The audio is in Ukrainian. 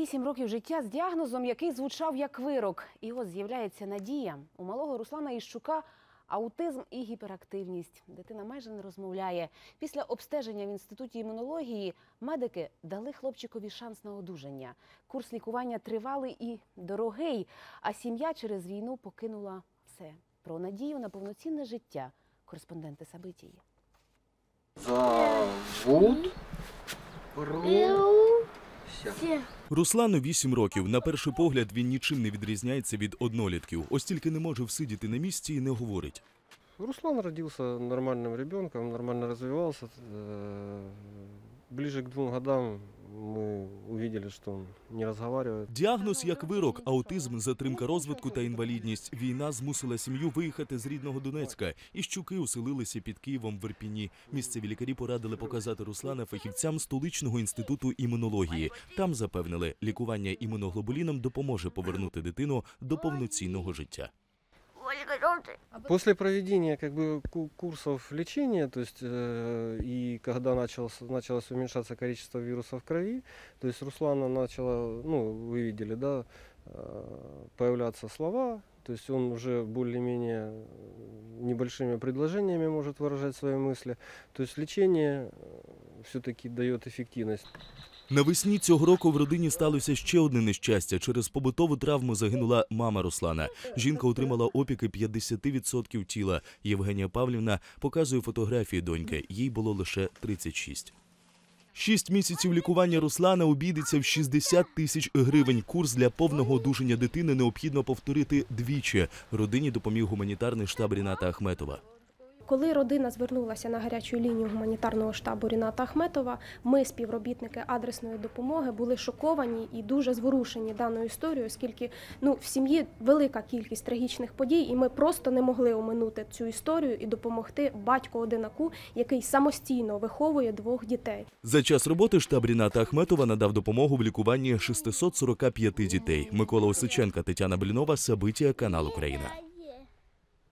вісім років життя з діагнозом, який звучав як вирок. І от з'являється надія. У малого Руслана Іщука аутизм і гіперактивність. Дитина майже не розмовляє. Після обстеження в інституті імунології медики дали хлопчикові шанс на одужання. Курс лікування тривалий і дорогий, а сім'я через війну покинула все. Про надію на повноцінне життя. Кореспонденти Сабитії. Зовут Руся. Руслану 8 років. На перший погляд він нічим не відрізняється від однолітків. Ось тільки не може всидіти на місці і не говорить. Руслан родился нормальным ребенком, нормально развивался. Э, Ближе к двум годам мы увидели, что он не разговаривает. Діагноз як вирок, аутизм, затримка розвитку та інвалідність. Війна змусила сім'ю виїхати з рідного Донецька. І щуки уселилися під Києвом в Ірпіні. Місцеві лікарі порадили показати Руслана фахівцям столичного інституту імунології. Там запевнили, лікування імуноглобуліном допоможе повернути дитину до повноцінного життя. После проведения как бы ку- курсов лечения, то есть э, и когда началось, началось уменьшаться количество вирусов в крови, то есть Руслана начала, ну вы видели, да, э, появляться слова, то есть он уже более-менее э, небольшими предложениями может выражать свои мысли. То есть лечение все-таки дает эффективность. Навесні цього року в родині сталося ще одне нещастя. Через побутову травму загинула мама Руслана. Жінка отримала опіки 50% тіла. Євгенія Павлівна показує фотографії доньки. Їй було лише 36. Шість місяців лікування Руслана обійдеться в 60 тисяч гривень. Курс для повного одужання дитини необхідно повторити двічі. Родині допоміг гуманітарний штаб Ріната Ахметова. Коли родина звернулася на гарячу лінію гуманітарного штабу Ріната Ахметова, ми, співробітники адресної допомоги, були шоковані і дуже зворушені даною історією, оскільки ну в сім'ї велика кількість трагічних подій, і ми просто не могли оминути цю історію і допомогти батьку одинаку, який самостійно виховує двох дітей. За час роботи штаб Ріната Ахметова надав допомогу в лікуванні 645 дітей. Микола Осиченка, Тетяна Блінова, Сабитія, канал Україна.